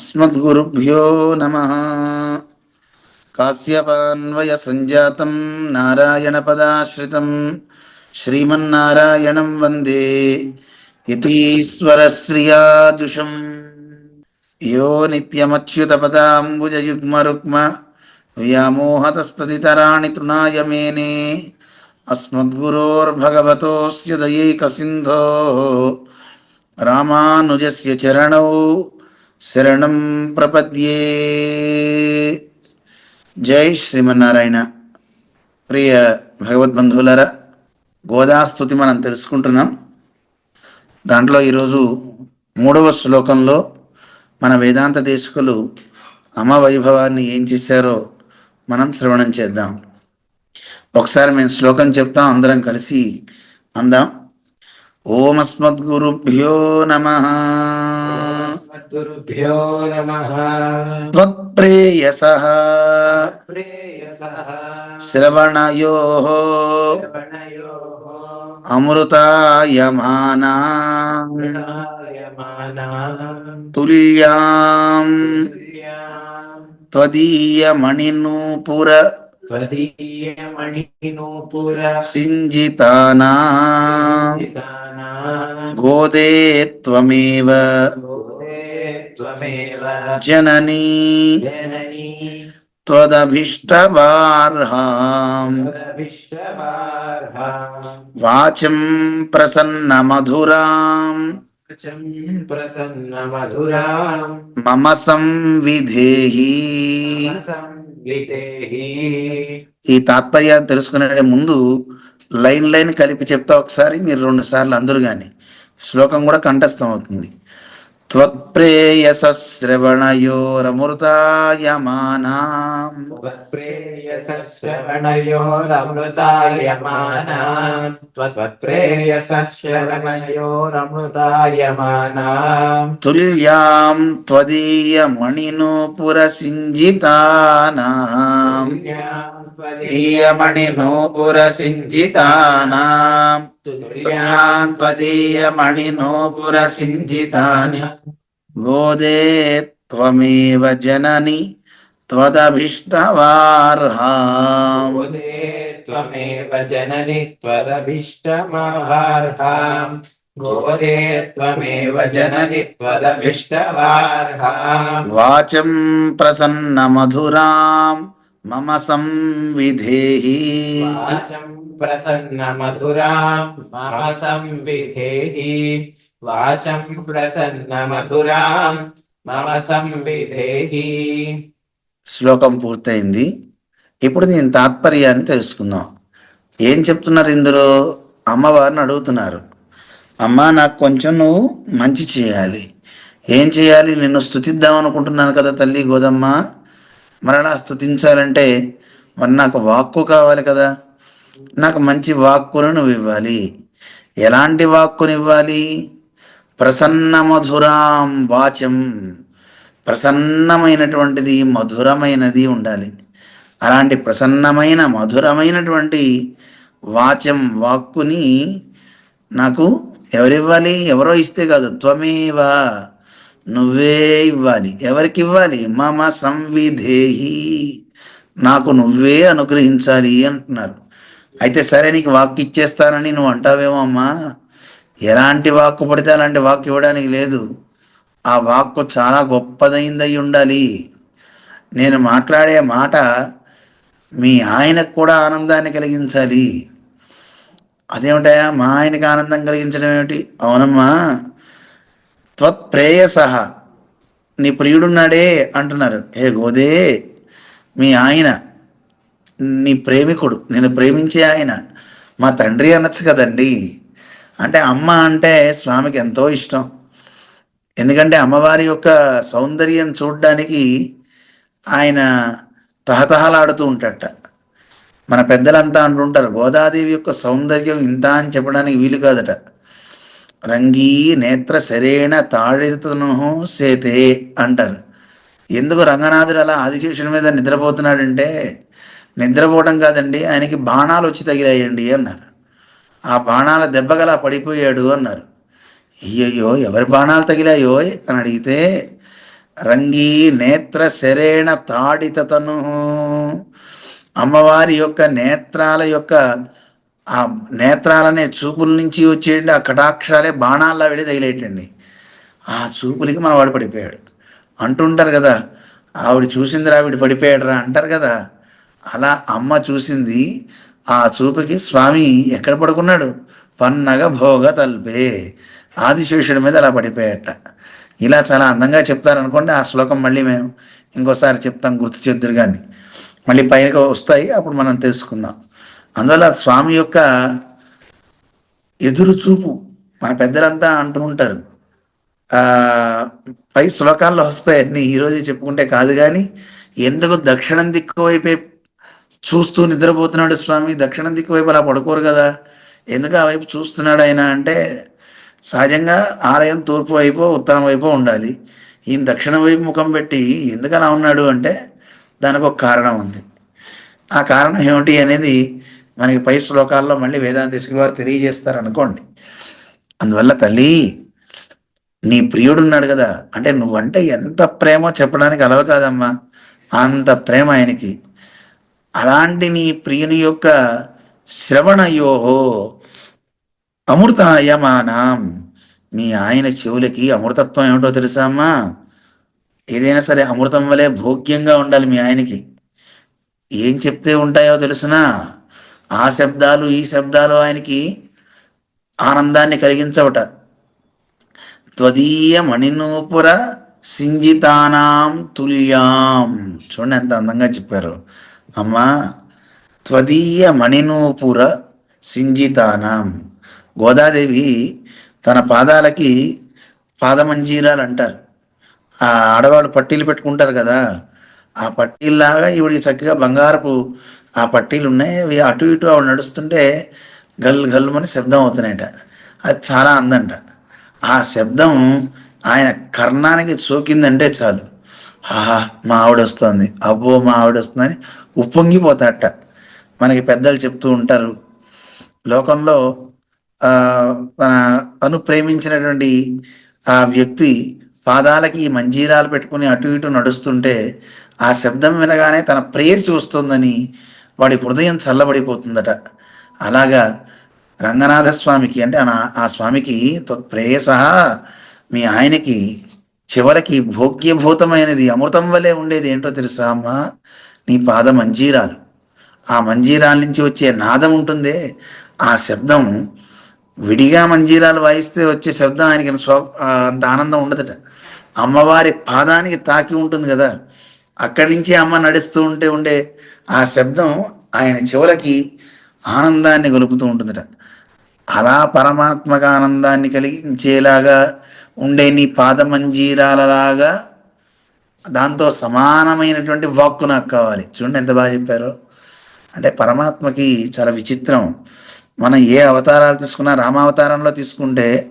अस्मद्गुरुभ्यो नमः कास्यपान्वयसञ्जातं नारायणपदाश्रितं श्रीमन्नारायणं वन्दे यतीश्वरश्रियाजुषम् यो नित्यमच्युतपदाम्बुजयुग्मरुग्म व्यामोहतस्तदितराणि तृणाय मेने अस्मद्गुरोर्भगवतोऽस्य दयैकसिन्धोः रामानुजस्य चरणौ శరణం ప్రపద్యే. జై శ్రీమన్నారాయణ. ప్రియ భగవద్బంధువులరా గోదాస్తుతి మనం తెలుసుకుంటున్నాం. దాంట్లో ఈరోజు మూడవ శ్లోకంలో మన వేదాంత దేశకులు అమవైభవాన్ని ఏం చేశారో మనం శ్రవణం చేద్దాం. ఒకసారి మేము శ్లోకం చెప్తాం అందరం కలిసి అందాం. ఓమస్మద్గురుభ్యో నమ. గురుభ్యో నమ. త్వత్ప్రేయస ప్రేయసః శ్రవణయో శ్రవణయోః అమృతాయమానా ప్రణాయమానాం తుల్యాం తుల్యాం వాచం ప్రసన్న మధురాం మమ సంవిధేహి సంవిదేహి ఈ తాత్పర్యాన్ని తెలుసుకునే ముందు లైన్ లైన్ కలిపి చెప్తా ఒకసారి మీరు రెండు సార్లు అందరూ కానీ శ్లోకం కూడా కంఠస్థం అవుతుంది. త్వత్ప్రేయస శ్రవణయోరమృతాయమానాం శ్రవణయోరమృతాయమానాం త్వత్ప్రేయసశ్రవణయోరమృతాయమానాం తుల్యాం త్వదీయమణినూపురసింజితానాం త్వదీయమణినూపురసింజితానాం తుల్యాం త్వదీయమణినూపురసింజితాని గోదే త్వమేవ జనని త్వదభిష్టవార్హాం ఉదే త్వమేవ జనని త్వదభిష్టమార్హాం గోదే త్వమేవ జనని త్వదభిష్టవార్హాం వాచం ప్రసన్నమధురాం మమ సంవిధేహి వాచం ప్రసన్న మధురాం మమ సంవిధేహి వాచం ప్రసన్న మధురాం మమ సంవిధేహి శ్లోకం పూర్తయింది. ఇప్పుడు దీని తాత్పర్యాన్ని తెలుసుకుందాం. ఏం చెప్తున్నారు ఇందులో? అమ్మవారిని అడుగుతున్నారు. అమ్మ నాకు కొంచెం నువ్వు మంచి చేయాలి. ఏం చేయాలి? నిన్ను స్థుతిద్దాం అనుకుంటున్నాను కదా తల్లి గోదమ్మ. మరలా స్థుతించాలంటే మరి నాకు వాక్కు కావాలి కదా. నాకు మంచి వాక్కును నువ్వు ఇవ్వాలి ఎలాంటి వాక్కుని ఇవ్వాలి ప్రసన్న మధురాం వాచం ప్రసన్నమైనటువంటిది మధురమైనది ఉండాలి. అలాంటి ప్రసన్నమైన మధురమైనటువంటి వాచం వాక్కుని నాకు ఎవరివ్వాలి? ఎవరో ఇస్తే కాదు. త్వమేవా నువ్వే ఇవ్వాలి. ఎవరికి ఇవ్వాలి మమ సంవిధేహి. నాకు నువ్వే అనుగ్రహించాలి అంటున్నారు. అయితే సరే నీకు వాక్ ఇచ్చేస్తానని నువ్వు అంటావేమో అమ్మా? ఎలాంటి వాక్కు పడితే అలాంటి వాక్కు ఇవ్వడానికి లేదు. ఆ వాక్కు చాలా గొప్పదైందై ఉండాలి. నేను మాట్లాడే మాట మీ ఆయనకు కూడా ఆనందాన్ని కలిగించాలి. అదేమిటయా మా ఆయనకి ఆనందం కలిగించడం ఏమిటి? అవునమ్మా. త్వత్ప్రేయస నీ ప్రియుడున్నాడే అంటున్నారు. ఏ గోదే? మీ ఆయన నీ ప్రేమికుడు నేను ప్రేమించే ఆయన. మా తండ్రి అనొచ్చు కదండి. అంటే అమ్మ అంటే స్వామికి ఎంతో ఇష్టం. ఎందుకంటే అమ్మవారి యొక్క సౌందర్యం చూడడానికి ఆయన తహతహలాడుతూ ఉంటాడట. మన పెద్దలంతా అంటుంటారు గోదాదేవి యొక్క సౌందర్యం ఇంత అని చెప్పడానికి వీలు కాదట. రంగీ నేత్ర సరేణ తాళితను సేతే అంటారు. ఎందుకు రంగనాథుడు అలా ఆదిశేషుని మీద నిద్రపోతున్నాడంటే నిద్రపోవడం కాదండి ఆయనకి బాణాలు వచ్చి తగిలాయండి అన్నారు. ఆ బాణాల దెబ్బగలా పడిపోయాడు అన్నారు. అయ్యయ్యో ఎవరి బాణాలు తగిలాయో అని అడిగితే రంగీ నేత్ర శరేణ తాడితను అమ్మవారి యొక్క నేత్రాల యొక్క ఆ నేత్రాలనే చూపుల నుంచి వచ్చేయండి ఆ కటాక్షాలే బాణాల్లో వెళ్ళి తగిలేటండి ఆ చూపులకి మన వాడు పడిపోయాడు. అంటుంటారు కదా ఆవిడ చూసిందిరా ఆవిడ పడిపోయాడురా అంటారు కదా అలా అమ్మ చూసింది ఆ చూపుకి స్వామి ఎక్కడ పడుకున్నాడు? పన్నగ భోగ తల్పే ఆదిశేషుడి మీద అలా పడిపోయట. ఇలా చాలా అందంగా చెప్తారనుకోండి ఆ శ్లోకం మళ్ళీ మేము ఇంకోసారి చెప్తాం గుర్తు చేద్దురు కానీ మళ్ళీ పైకి వస్తాయి అప్పుడు మనం తెలుసుకుందాం. అందువల్ల స్వామి యొక్క ఎదురు చూపు మన పెద్దలంతా అంటూ ఉంటారు. పై శ్లోకాల్లో వస్తాయి ఈరోజు చెప్పుకుంటే కాదు కానీ ఎందుకు దక్షిణం దిక్కు వైపే చూస్తూ నిద్రపోతున్నాడు స్వామి. దక్షిణ దిక్కు వైపు అలా పడుకోరు కదా. ఎందుకు ఆ వైపు చూస్తున్నాడు ఆయన అంటే సహజంగా ఆలయం తూర్పు వైపు ఉత్తరం వైపు ఉండాలి. ఈయన దక్షిణ వైపు ముఖం పెట్టి ఎందుకు అలా ఉన్నాడు అంటే దానికి ఒక కారణం ఉంది. ఆ కారణం ఏమిటి అనేది మనకి పై శ్లోకాల్లో మళ్ళీ వేదాంత వారు తెలియజేస్తారు అనుకోండి అందువల్ల తల్లి నీ ప్రియుడున్నాడు కదా. అంటే నువ్వంటే ఎంత ప్రేమో చెప్పడానికి అలవ కాదమ్మా. అంత ప్రేమ ఆయనకి. అలాంటి నీ ప్రియుని యొక్క శ్రవణయోహో. అమృతాయమానం. మీ ఆయన చెవులకి అమృతత్వం ఏమిటో తెలుసా అమ్మా? ఏదైనా సరే అమృతం వలె భోగ్యంగా ఉండాలి మీ ఆయనకి. ఏం చెప్తే ఉంటాయో తెలుసునా? ఆ శబ్దాలు ఈ శబ్దాలు ఆయనకి ఆనందాన్ని కలిగించవట. త్వదీయ మణినూపుర సింజితానాం తుల్యాం. చూడండి ఎంత అందంగా చెప్పారు. అమ్మా త్వదీయ మణినూపుర సింజితానాం. గోదాదేవి తన పాదాలకి పాదమంజీరాలు అంటారు ఆ ఆడవాళ్ళు పట్టీలు పెట్టుకుంటారు కదా ఆ పట్టీల్లాగా ఈవిడికి చక్కగా బంగారపు ఆ పట్టీలు ఉన్నాయి అవి అటు ఇటు ఆవిడ నడుస్తుంటే గల్ గల్లుమని శబ్దం అవుతున్నాయట. అది చాలా అందంట. ఆ శబ్దం ఆయన కర్ణానికి సోకిందంటే చాలు. ఆహా మా ఆవిడ వస్తుంది. అబ్బో మా ఆవిడ వస్తుందని ఉప్పొంగిపోతాట మనకి పెద్దలు చెప్తూ ఉంటారు. లోకంలో తన తను ప్రేమించినటువంటి ఆ వ్యక్తి పాదాలకి మంజీరాలు పెట్టుకుని అటు ఇటు నడుస్తుంటే ఆ శబ్దం వినగానే తన ప్రేయసి వస్తుందని వాడి హృదయం చల్లబడిపోతుందట. అలాగా రంగనాథ స్వామికి అంటే ఆ- ఆ స్వామికి ప్రేయస మీ ఆయనకి చివరికి భోగ్యభూతమైనది అమృతం వలె ఉండేది ఏంటో తెలుసా అమ్మా? నీ పాద మంజీరాలు. ఆ మంజీరాల నుంచి వచ్చే నాదం ఉంటుందే. ఆ శబ్దం విడిగా మంజీరాలు వాయిస్తే వచ్చే శబ్దం ఆయనకి స్వ అంత ఆనందం ఉండదట. అమ్మవారి పాదానికి తాకి ఉంటుంది కదా. అక్కడి నుంచి అమ్మ నడుస్తూ ఉంటే ఉండే ఆ శబ్దం ఆయన చివరికి ఆనందాన్ని గొలుపుతూ ఉంటుందట. అలా పరమాత్మక ఆనందాన్ని కలిగించేలాగా ఉండే నీ పాదమంజీరాలలాగా దాంతో సమానమైనటువంటి వాక్కు నాకు కావాలి. చూడండి ఎంత బాగా చెప్పారో. అంటే పరమాత్మకి చాలా విచిత్రం. మనం ఏ అవతారాలు తీసుకున్నా రామావతారంలో తీసుకుంటే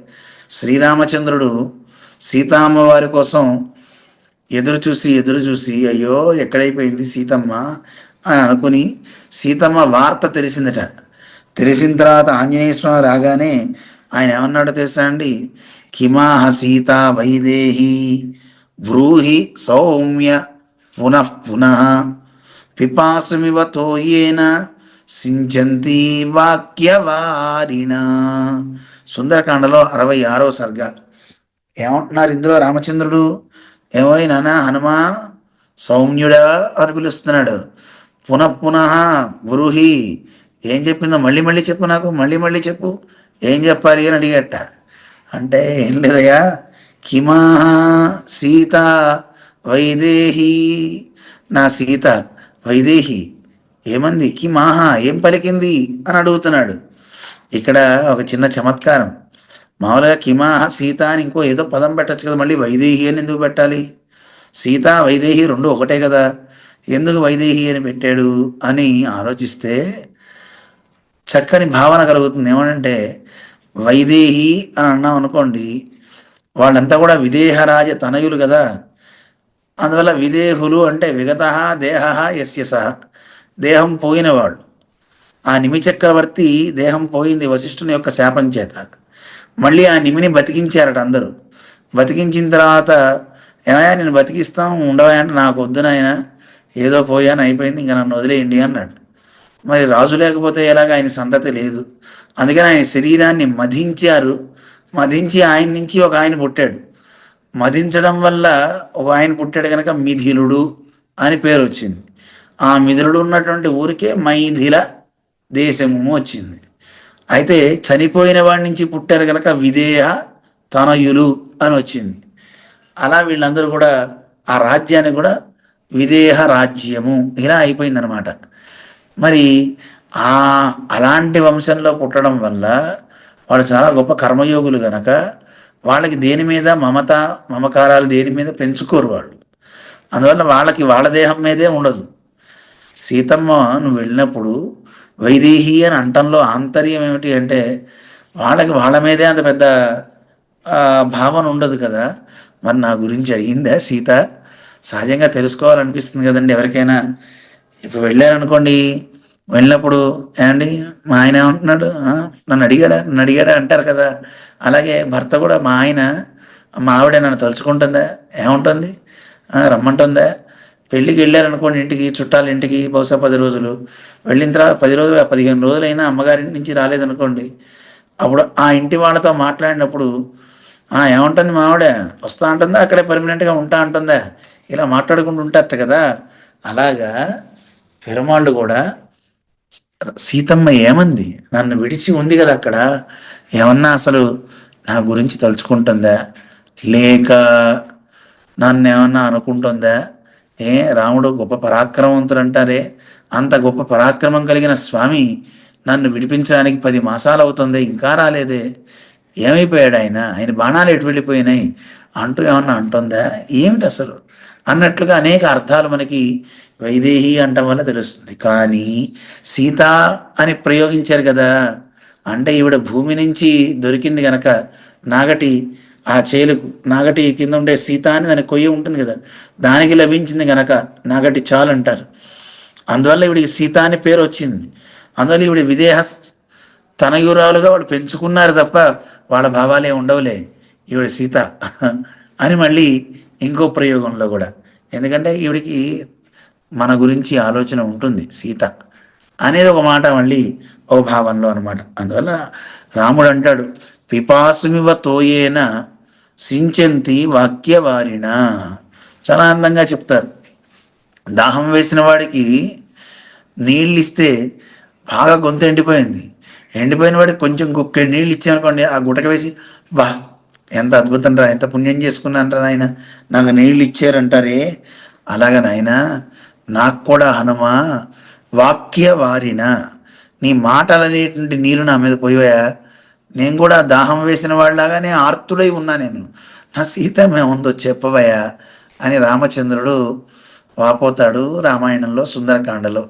శ్రీరామచంద్రుడు సీతామ్మ వారి కోసం ఎదురు చూసి ఎదురు చూసి అయ్యో ఎక్కడైపోయింది సీతమ్మ అని అనుకుని సీతమ్మ వార్త తెలిసిందట. తెలిసిన తర్వాత ఆంజనేయ స్వామి రాగానే ఆయన ఏమన్నాడో తెలుసా అండి? కిమాహ సీత వైదేహి బ్రూహి సౌమ్య పునః పునః పిపాసుమివ తోయేన సించంతి వాక్యవారిణ. సుందరకాండలో అరవై ఆరో సర్గ. ఏమంటున్నారు ఇందులో రామచంద్రుడు? ఏమోయ్ నానా హనుమా సౌమ్యుడా అని పిలుస్తున్నాడు. పునః పునః ఏం చెప్పిందో మళ్ళీ మళ్ళీ చెప్పు నాకు మళ్ళీ మళ్ళీ చెప్పు. ఏం చెప్పాలి అని అడిగట. అంటే ఏం లేదయ్యా కిమా సీత వైదేహి? నా సీత వైదేహి ఏమంది? కిమాహ ఏం పలికింది? అని అడుగుతున్నాడు. ఇక్కడ ఒక చిన్న చమత్కారం. మామూలుగా కిమాహ సీత అని ఇంకో ఏదో పదం పెట్టచ్చు కదా మళ్ళీ వైదేహి అని ఎందుకు పెట్టాలి? సీత వైదేహి రెండు ఒకటే కదా. ఎందుకు వైదేహి అని పెట్టాడు అని ఆలోచిస్తే చక్కని భావన కలుగుతుంది. ఏమనంటే వైదేహి అని అన్నాం అనుకోండి వాళ్ళంతా కూడా విదేహరాజ తనయులు కదా. అందువల్ల విదేహులు అంటే విగత దేహ యస్య సహ దేహం పోయినవాడు ఆ నిమి చక్రవర్తి దేహం పోయింది వశిష్ఠుని యొక్క శాపం చేత. మళ్ళీ ఆ నిమిని బతికించారట అందరూ. బతికించిన తర్వాత ఏమయ్యా నేను బతికిస్తాం ఉండవాయంటే నాకు వద్దునైనా ఏదో పోయాను అయిపోయింది ఇంకా నన్ను వదిలేయండి అన్నాడు. మరి రాజు లేకపోతే ఎలాగ ఆయన సంతతి లేదు. అందుకని ఆయన శరీరాన్ని మధించారు. మదించి ఆయన నుంచి ఒక ఆయన పుట్టాడు. మదించడం వల్ల ఒక ఆయన పుట్టాడు కనుక మిథిలుడు అని పేరు వచ్చింది. ఆ మిథిలుడు ఉన్నటువంటి ఊరికే మైథిల దేశము వచ్చింది. అయితే చనిపోయిన వాడి నుంచి పుట్టారు కనుక విదేహ తనయులు అని వచ్చింది. అలా వీళ్ళందరూ కూడా ఆ రాజ్యాన్ని కూడా విదేహ రాజ్యము ఇలా అయిపోయిందనమాట మరి ఆ అలాంటి వంశంలో పుట్టడం వల్ల వాళ్ళు చాలా గొప్ప కర్మయోగులు గనక వాళ్ళకి దేని మీద మమత మమకారాలు దేని మీద పెంచుకోరు వాళ్ళు. అందువల్ల వాళ్ళకి వాళ్ళ దేహం మీదే ఉండదు. సీతమ్మ నువ్వు వెళ్ళినప్పుడు వైదేహి అని అంటంలో ఆంతర్యం ఏమిటి అంటే వాళ్ళకి వాళ్ళ మీదే అంత పెద్ద భావన ఉండదు కదా. మరి నా గురించి అడిగిందా సీత? సహజంగా తెలుసుకోవాలనిపిస్తుంది కదండి ఎవరికైనా. ఇప్పుడు వెళ్ళారనుకోండి వెళ్ళినప్పుడు ఏమండి? మా ఆయన ఏమంటున్నాడు? నన్ను అడిగాడా? నన్ను అడిగాడా? అంటారు కదా. అలాగే భర్త కూడా మా ఆయన మా ఆవిడ నన్ను తలుచుకుంటుందా? ఏముంటుంది? రమ్మంటుందా? పెళ్ళికి వెళ్ళారనుకోండి ఇంటికి చుట్టాల ఇంటికి బహుశా పది రోజులు. వెళ్ళిన తర్వాత పది రోజులు పదిహేను రోజులైనా అమ్మగారింటి నుంచి రాలేదనుకోండి. అప్పుడు ఆ ఇంటి వాళ్ళతో మాట్లాడినప్పుడు ఏముంటుంది మా ఆవిడ? వస్తా అంటుందా? అక్కడే పర్మనెంట్గా ఉంటా అంటుందా? ఇలా మాట్లాడుకుంటూ ఉంటారట కదా. అలాగా పెరుమాళ్ళు కూడా సీతమ్మ ఏమంది? నన్ను విడిచి ఉంది కదా అక్కడ. ఏమన్నా అసలు నా గురించి తలుచుకుంటుందా? లేక నన్ను ఏమన్నా అనుకుంటుందా? ఏ రాముడు గొప్ప పరాక్రమవంతుడు అంటారే అంత గొప్ప పరాక్రమం కలిగిన స్వామి నన్ను విడిపించడానికి పది మాసాలు అవుతుంది ఇంకా రాలేదే. ఏమైపోయాడు ఆయన ఆయన బాణాలు ఎటు వెళ్ళిపోయినాయి? అంటూ ఏమన్నా అంటుందా? ఏమిటి అసలు? అన్నట్లుగా అనేక అర్థాలు మనకి వైదేహి అంటం వల్ల తెలుస్తుంది. కానీ సీత అని ప్రయోగించారు కదా అంటే ఈవిడ భూమి నుంచి దొరికింది గనక నాగటి ఆ చేలుకు నాగటి కింద ఉండే సీత అని దాని కొయ్య ఉంటుంది కదా దానికి లభించింది గనక నాగటి చాలు అంటారు. అందువల్ల ఈవిడికి సీత అని పేరు వచ్చింది. అందువల్ల ఈవిడ విదేహ తనయురాలుగా వాళ్ళు పెంచుకున్నారు తప్ప వాళ్ళ భావాలే ఉండవులే ఈవిడ సీత అని మళ్ళీ ఇంకో ప్రయోగంలో కూడా. ఎందుకంటే ఈవిడికి మన గురించి ఆలోచన ఉంటుంది సీత అనేది ఒక మాట మళ్ళీ ఒక భావంలో అనమాట అందువల్ల రాముడు అంటాడు పిపాసుమివ తోయేన సించంతి వాక్యవారిన చాలా అందంగా చెప్తారు. దాహం వేసిన వాడికి నీళ్ళు ఇస్తే బాగా గొంతు ఎండిపోయింది. ఎండిపోయిన వాడికి కొంచెం గుక్కెడు నీళ్ళు ఇచ్చామనుకోండి ఆ గుటక వేసి బా ఎంత అద్భుతం రా ఎంత పుణ్యం చేసుకున్నాను రా నాయన. నాకు నీళ్ళు ఇచ్చారంటారే. అలాగా నాయన నాకు కూడా హనుమా వాక్య వారిన. నీ మాటలు అనేటువంటి నీరు నా మీద పోయాయా? నేను కూడా దాహం వేసిన వాళ్ళలాగానే ఆర్తుడై ఉన్నా నేను. నా సీత మేముందో చెప్పవయ్యా అని రామచంద్రుడు వాపోతాడు రామాయణంలో సుందరకాండలో.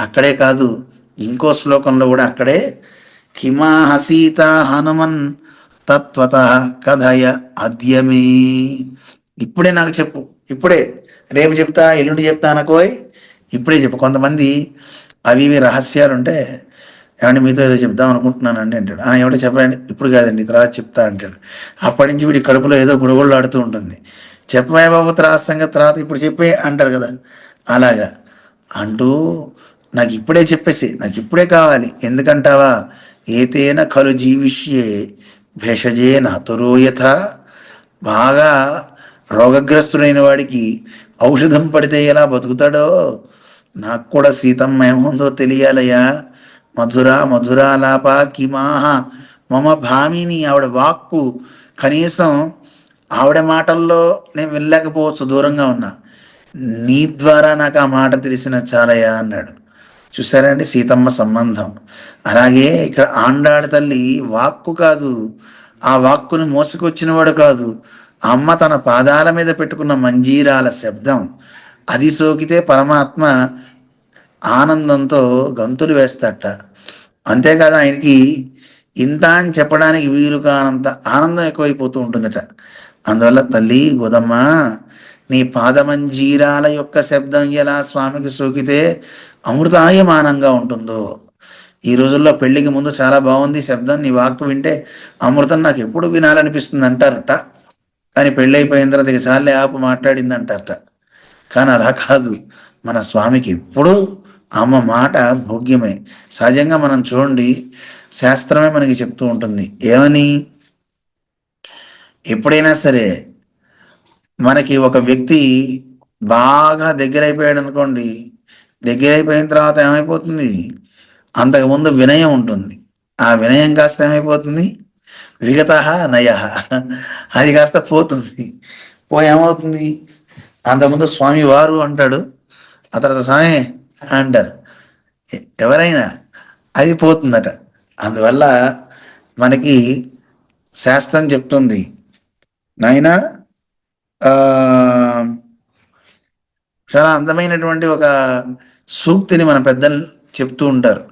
అక్కడే కాదు ఇంకో శ్లోకంలో కూడా అక్కడే కిమాహ సీత హనుమన్ తత్వత కథయ అద్యమే. ఇప్పుడే నాకు చెప్పు ఇప్పుడే. రేపు చెప్తా ఎల్లుండి చెప్తా అనకోయ్. ఇప్పుడే చెప్పు. కొంతమంది అవి ఇవి రహస్యాలు ఉంటే ఏమంటే మీతో ఏదో చెప్దాం అనుకుంటున్నానండి అంటాడు. "ఆ, ఏమిటో చెప్పండి. ఇప్పుడు కాదండి తర్వాత చెప్తా అంటాడు. అప్పటి నుంచి వీడి కడుపులో ఏదో గుడగుళ్ళు ఆడుతూ ఉంటుంది. చెప్పమే బాబు తర్వాత సంగతి తర్వాత ఇప్పుడు చెప్పే అంటారు కదా. అలాగా. అంటూ నాకు ఇప్పుడే చెప్పేసి నాకు ఇప్పుడే కావాలి. ఎందుకంటావా? ఏతేన కలు జీవిష్యే. భేషజే నాతురోయథ బాగా రోగగ్రస్తుడైన వాడికి ఔషధం పడితే ఎలా బతుకుతాడో? నాకు కూడా సీతమ్మ ఏముందో తెలియాలయ్యా. మధుర మధురాలాప కిమాహ. మమ భామిని ఆవిడ వాక్కు కనీసం ఆవిడ మాటల్లో నేను వెళ్ళలేకపోవచ్చు దూరంగా ఉన్నా. నీ ద్వారా నాకు ఆ మాట తెలిసిన చాలయ్యా అన్నాడు. చూసారండి సీతమ్మ సంబంధం? అలాగే ఇక్కడ ఆండాడ తల్లి వాక్కు కాదు. ఆ వాక్కుని మోసుకొచ్చినవాడు కాదు. అమ్మ తన పాదాల మీద పెట్టుకున్న మంజీరాల శబ్దం. అది సోకితే పరమాత్మ ఆనందంతో గంతులు వేస్తాట. అంతేకాదు ఆయనకి ఇంత అని చెప్పడానికి వీలు కానంత ఆనందం ఎక్కువైపోతూ ఉంటుందట. అందువల్ల తల్లి గోదమ్మ నీ పాదమంజీరాల యొక్క శబ్దం ఎలా స్వామికి సోకితే అమృతాయమానంగా ఉంటుందో? ఈ రోజుల్లో పెళ్ళికి ముందు చాలా బాగుంది శబ్దం. నీ వాక్కు వింటే అమృతం నాకు ఎప్పుడు వినాలనిపిస్తుంది అంటారట కానీ పెళ్ళైపోయిన తర్వాత ఇక చాలే ఆపు మాట్లాడింది అంటారట కానీ అలా కాదు. మన స్వామికి ఎప్పుడూ అమ్మ మాట భోగ్యమే. సహజంగా మనం చూడండి శాస్త్రమే మనకి చెప్తూ ఉంటుంది. ఏమని? ఎప్పుడైనా సరే మనకి ఒక వ్యక్తి బాగా దగ్గర అనుకోండి దగ్గర అయిపోయిన తర్వాత ఏమైపోతుంది? అంతకుముందు వినయం ఉంటుంది. ఆ వినయం కాస్త ఏమైపోతుంది? విగత నయ. అది కాస్త పోతుంది. పో ఏమవుతుంది? అంతకుముందు స్వామి వారు అంటాడు. ఆ తర్వాత స్వామి అంటారు. ఎవరైనా అది పోతుందట. అందువల్ల మనకి శాస్త్రం చెప్తుంది. నాయనా చాలా అందమైనటువంటి ఒక సూక్తిని మన పెద్దలు చెప్తూ ఉంటారు.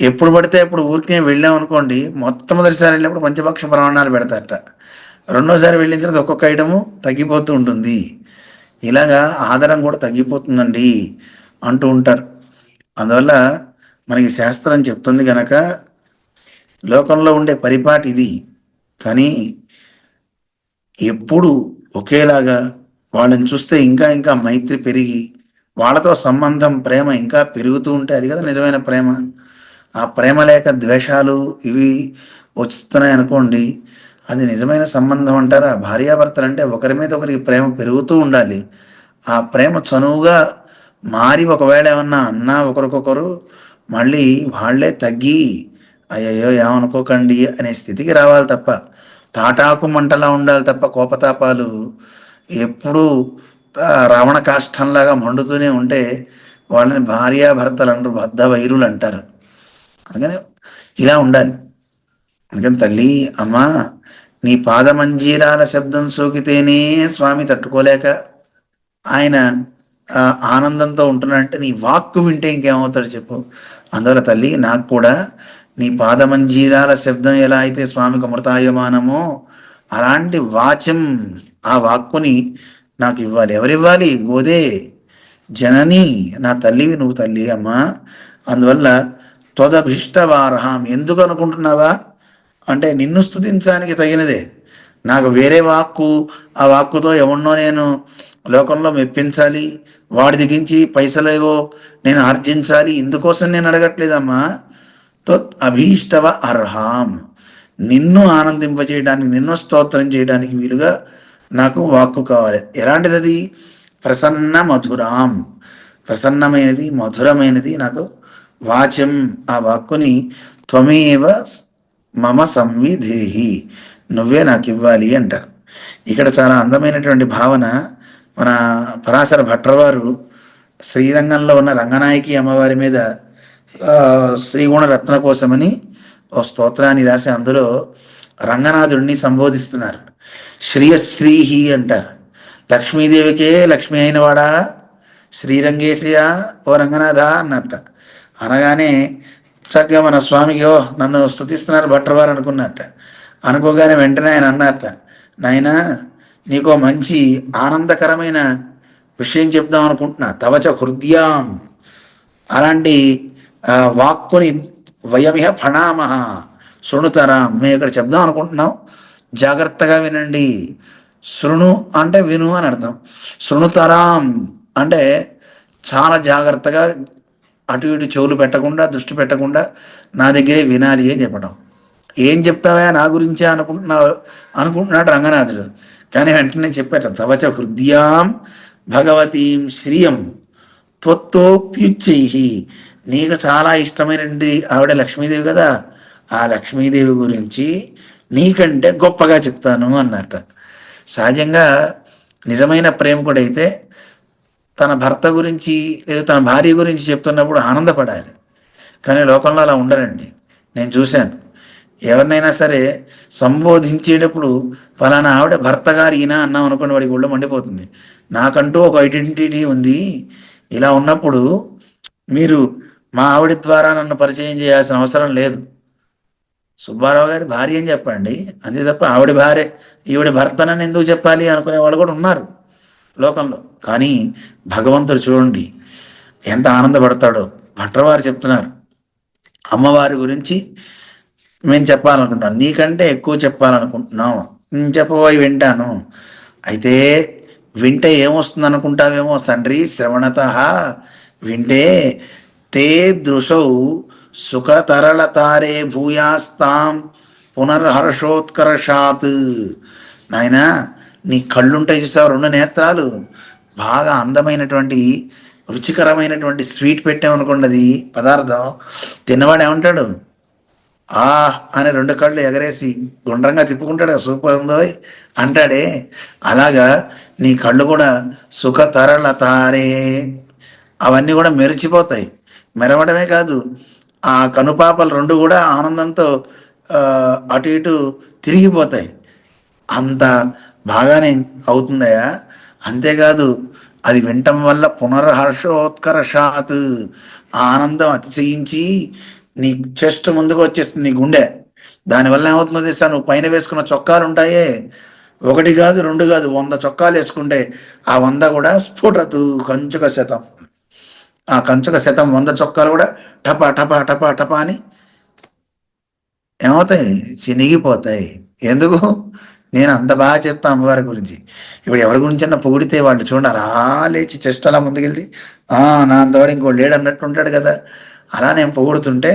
ఎప్పుడు పడితే అప్పుడు ఊరికే వెళ్ళాం అనుకోండి మొట్టమొదటిసారి వెళ్ళినప్పుడు పంచపక్ష ప్రమాణాలు పెడతారట. రెండోసారి వెళ్ళిన తర్వాత ఒక్కొక్క ఐటము తగ్గిపోతూ ఉంటుంది. ఇలాగా ఆధారం కూడా తగ్గిపోతుందండి అంటూ ఉంటారు. అందువల్ల మనకి శాస్త్రం చెప్తుంది గనక లోకంలో ఉండే పరిపాటి ఇది. కానీ ఎప్పుడు ఒకేలాగా వాళ్ళని చూస్తే ఇంకా ఇంకా మైత్రి పెరిగి వాళ్ళతో సంబంధం ప్రేమ ఇంకా పెరుగుతూ ఉంటే అది కదా నిజమైన ప్రేమ. ఆ ప్రేమ లేక ద్వేషాలు ఇవి వస్తున్నాయి అనుకోండి అది నిజమైన సంబంధం అంటారా? భార్యాభర్తలు అంటే ఒకరి మీద ఒకరికి ప్రేమ పెరుగుతూ ఉండాలి. ఆ ప్రేమ చనువుగా మారి ఒకవేళ ఏమన్నా అన్నా ఒకరికొకరు మళ్ళీ వాళ్ళే తగ్గి అయ్యయ్యో ఏమనుకోకండి అనే స్థితికి రావాలి తప్ప తాటాకు మంటలా ఉండాలి తప్ప కోపతాపాలు ఎప్పుడూ రావణ కాష్టంలాగా మండుతూనే ఉంటే వాళ్ళని భార్యాభర్తలు అంటారు బద్ధ వైరులు అంటారు. అందుకని ఇలా ఉండాలి. అందుకని తల్లి అమ్మా నీ పాదమంజీరాల శబ్దం సోకితేనే స్వామి తట్టుకోలేక ఆయన ఆనందంతో ఉంటున్నాడంటే నీ వాక్కు వింటే ఇంకేమవుతాడు చెప్పు. అందువల్ల తల్లి నాకు కూడా నీ పాదమంజీరాల శబ్దం ఎలా అయితే స్వామికి అమృతాయమానమో అలాంటి వాచం ఆ వాక్కుని నాకు ఇవ్వాలి. ఎవరివ్వాలి? గోదే. జనని నా తల్లివి నువ్వు తల్లి అమ్మా. అందువల్ల త్వదభిష్టవారహం ఎందుకు అనుకుంటున్నావా? అంటే నిన్ను స్థుతించడానికి తగినదే. నాకు వేరే వాక్కు ఆ వాక్కుతో ఎవరినో నేను లోకంలో మెప్పించాలి వాడి దిగించి పైసలేవో నేను ఆర్జించాలి ఇందుకోసం నేను అడగట్లేదమ్మా. త్వత్ అభీష్టవ అర్హాం. నిన్ను ఆనందింపజేయడానికి నిన్ను స్తోత్రం చేయడానికి వీలుగా నాకు వాక్కు కావాలి. ఎలాంటిది అది ప్రసన్న మధురాం. ప్రసన్నమైనది మధురమైనది నాకు వాచ్యం. ఆ వాక్కుని త్వమేవ మమ సంవిధేహి. నువ్వే నాకు ఇవ్వాలి అంటారు. ఇక్కడ చాలా అందమైనటువంటి భావన మన పరాశర భట్రవారు శ్రీరంగంలో ఉన్న రంగనాయకి అమ్మవారి మీద శ్రీగుణ రత్న కోసమని ఓ స్తోత్రాన్ని రాసి అందులో రంగనాథుడిని సంబోధిస్తున్నారు. శ్రీయశ్రీహి అంటారు. లక్ష్మీదేవికే లక్ష్మి అయినవాడా? శ్రీరంగేశయ ఓ రంగనాథ అన్నట్ట. అనగానే చక్కగా మన స్వామికి ఓ నన్ను స్తుతిస్తున్నారు భట్రవారు అనుకున్నట్ట. అనుకోగానే వెంటనే ఆయన అన్నట్ట నాయనా నీకో మంచి ఆనందకరమైన విషయం చెప్దాం అనుకుంటున్నా. తవచ హృదయం. అలాంటి వాక్కుని వయమిహ ఫణామహ శృణుతరా మేము ఇక్కడ చెప్దాం అనుకుంటున్నాం. జాగ్రత్తగా వినండి. శృణు అంటే విను అని అర్థం. శృణుతరాం అంటే చాలా జాగ్రత్తగా అటు ఇటు చెవులు పెట్టకుండా దృష్టి పెట్టకుండా నా దగ్గరే వినాలి అని చెప్పడం ఏం చెప్తావా నా గురించే అనుకుంటున్నావు అనుకుంటున్నాడు రంగనాథుడు. కానీ వెంటనే చెప్పాట తవచ హృదయాం భగవతీం శ్రియం త్వత్తోప్యుచ్చై నీకు చాలా ఇష్టమైనటువంటి ఆవిడ లక్ష్మీదేవి కదా ఆ లక్ష్మీదేవి గురించి నీకంటే గొప్పగా చెప్తాను అన్నట్ట. సహజంగా నిజమైన ప్రేమికుడైతే తన భర్త గురించి లేదా తన భార్య గురించి చెప్తున్నప్పుడు ఆనందపడాలి. కానీ లోకంలో అలా ఉండరండి. నేను చూశాను. ఎవరినైనా సరే సంబోధించేటప్పుడు ఫలానా ఆవిడ భర్త గారు ఈయన అన్నాం అనుకోండి వాడికి ఒళ్ళు మండిపోతుంది. నాకంటూ ఒక ఐడెంటిటీ ఉంది. ఇలా ఉన్నప్పుడు మీరు మా ఆవిడ ద్వారా నన్ను పరిచయం చేయాల్సిన అవసరం లేదు. సుబ్బారావు గారి భార్య అని చెప్పండి. అంతే తప్ప ఆవిడ భార్య ఈవిడ భర్తనని ఎందుకు చెప్పాలి అనుకునే వాళ్ళు కూడా ఉన్నారు లోకంలో. కానీ భగవంతుడు చూడండి ఎంత ఆనందపడతాడో. భట్రవారు చెప్తున్నారు అమ్మవారి గురించి మేము చెప్పాలనుకుంటాం నీకంటే ఎక్కువ చెప్పాలనుకుంటున్నాం. నేను చెప్పబోయి వింటాను. అయితే వింటే ఏమొస్తుంది అనుకుంటావేమో తండ్రి శ్రవణత. వింటే తే దృశౌ సుఖతరళతారే భూయాస్తాం పునర్హర్షోత్కర్షాత్. నాయన నీ కళ్ళుంటాయి చూసావు? రెండు నేత్రాలు. బాగా అందమైనటువంటి రుచికరమైనటువంటి స్వీట్ పెట్టామనుకోండి అది పదార్థం. తిన్నవాడు ఏమంటాడు? ఆ అని రెండు కళ్ళు ఎగరేసి గుండ్రంగా తిప్పుకుంటాడు. సూపర్ ఉందో? అంటాడే. అలాగా నీ కళ్ళు కూడా సుఖతరళతారే. అవన్నీ కూడా మెరిచిపోతాయి. మెరవడమే కాదు ఆ కనుపాపలు రెండు కూడా ఆనందంతో అటు ఇటు తిరిగిపోతాయి. అంత బాగానే అవుతుందయా అంతేకాదు అది వినటం వల్ల పునర్హర్షోత్కర్షాత్ ఆనందం అతిశయించి నీ చెస్ట్ ముందుకు వచ్చేస్తుంది నీ గుండె. దానివల్ల ఏమవుతుందో తెలుసా? నువ్వు పైన వేసుకున్న చొక్కాలు ఉంటాయే ఒకటి కాదు రెండు కాదు వంద చొక్కాలు వేసుకుంటే ఆ వంద కూడా స్ఫుటతు కంచుక శతం ఆ కంచుక శతం వంద చొక్కాలు కూడా టపా టపా టపా టపా అని ఏమవుతాయి? చినిగిపోతాయి ఎందుకు? నేను అంత బాగా చెప్తా అమ్మవారి గురించి. ఇప్పుడు ఎవరి గురించి అన్న పొగిడితే వాళ్ళు చూడండి అలా లేచి చెస్ట్ అలా ముందుకెళ్ళి "ఆ, నా అంతవాడు ఇంకో లేడు అన్నట్టు ఉంటాడు కదా. అలా నేను పొగుడుతుంటే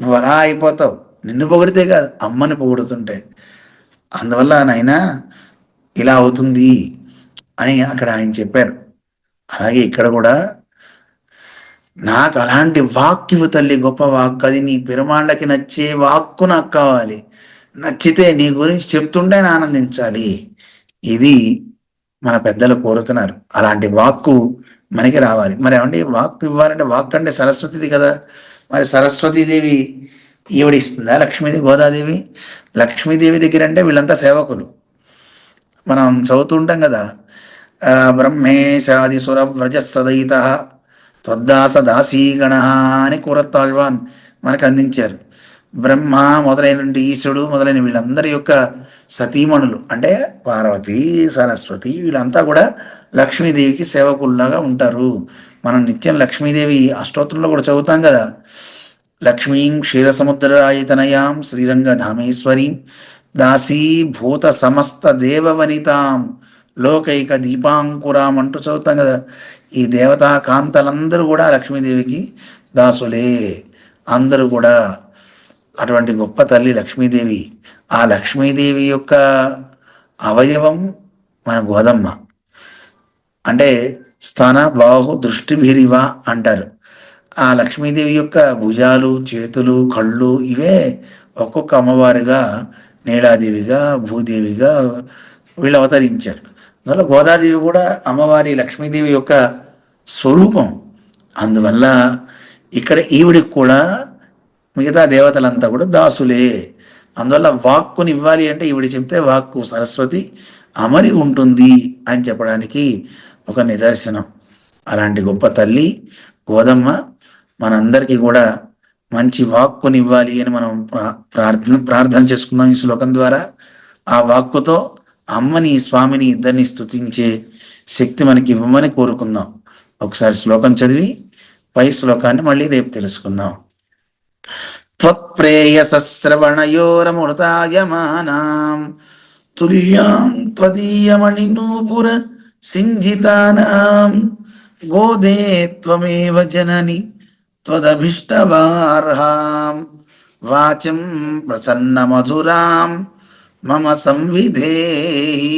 నువ్వు అలా అయిపోతావు. నిన్ను పొగిడితే కాదు అమ్మని పొగుడుతుంటే. అందువల్ల నాయనా ఇలా అవుతుంది అని అక్కడ ఆయన చెప్పారు. అలాగే ఇక్కడ కూడా నాకు అలాంటి వాక్యవు తల్లి గొప్ప వాక్ అది నీ పెరుమాళ్ళకి నచ్చే వాక్కు నాకు కావాలి. నచ్చితే నీ గురించి చెప్తుంటే ఆనందించాలి. ఇది మన పెద్దలు కోరుతున్నారు. అలాంటి వాక్కు మనకి రావాలి. మరి ఏమంటే వాక్కు ఇవ్వాలంటే వాక్ అంటే సరస్వతిది కదా. మరి సరస్వతీదేవి ఈవిడ ఇస్తుందా లక్ష్మీదేవి గోదాదేవి? లక్ష్మీదేవి దగ్గర అంటే వీళ్ళంతా సేవకులు. మనం చదువుతూ ఉంటాం కదా. బ్రహ్మేశాది సురవ్రజ సదయిత తద్దాస దాసీగణ అని కూరత్తాళ్వాన్ మనకు అందించారు బ్రహ్మ మొదలైనటువంటి ఈశ్వరుడు మొదలైన వీళ్ళందరి యొక్క సతీమణులు అంటే పార్వతి సరస్వతి వీళ్ళంతా కూడా లక్ష్మీదేవికి సేవకుల్లాగా ఉంటారు. మనం నిత్యం లక్ష్మీదేవి అష్టోత్రంలో కూడా చదువుతాం కదా. లక్ష్మీం క్షీరసముద్రరాయతనయాం శ్రీరంగధామేశ్వరీం దాసీభూత సమస్త దేవవనితాం లోకైక దీపాంకురాం అంటూ చదువుతాం కదా. ఈ దేవతా కాంతలందరూ కూడా లక్ష్మీదేవికి దాసులే. అందరూ కూడా అటువంటి గొప్ప తల్లి లక్ష్మీదేవి. ఆ లక్ష్మీదేవి యొక్క అవయవం మన గోదమ్మ. అంటే స్తన బాహు దృష్టిభిరివ అంటారు. ఆ లక్ష్మీదేవి యొక్క భుజాలు చేతులు కళ్ళు ఇవే ఒక్కొక్క అమ్మవారిగా నీలాదేవిగా భూదేవిగా వీళ్ళు అవతరించారు. అందువల్ల గోదాదేవి కూడా అమ్మవారి లక్ష్మీదేవి యొక్క స్వరూపం. అందువల్ల ఇక్కడ ఈవిడికి కూడా మిగతా దేవతలంతా కూడా దాసులే. అందువల్ల వాక్కుని ఇవ్వాలి అంటే ఈవిడ చెప్తే వాక్కు సరస్వతి అమరి ఉంటుంది అని చెప్పడానికి ఒక నిదర్శనం. అలాంటి గొప్ప తల్లి గోదమ్మ మనందరికీ కూడా మంచి వాక్కునివ్వాలి అని మనం ప్రార్థన ప్రార్థన చేసుకుందాం ఈ శ్లోకం ద్వారా. ఆ వాక్కుతో అమ్మని స్వామిని ఇద్దరిని స్థుతించే శక్తి మనకి ఇవ్వమని కోరుకుందాం. ఒకసారి శ్లోకం చదివి పై శ్లోకాన్ని మళ్ళీ రేపు తెలుసుకుందాం. త్వత్ప్రేయసశ్రవణయోరమృతాయమానాం తుల్యాం త్వదీయమణి నూపుర సింజితానాం గోదే త్వమేవ జనని త్వదభిష్టవార్హాం వాచం ప్రసన్నమధురాం മമ സംവിധേയി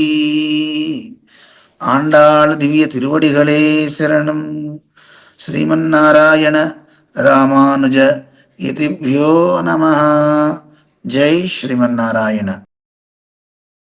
ആണ്ടാൾ ദിവ്യ തിരുവടികളെ ശരണം. ശ്രീമന്നാരായണ രാമാനുജ ഇതിഭ്യോ നമ. ജയ് ശ്രീമന്നാരായണ.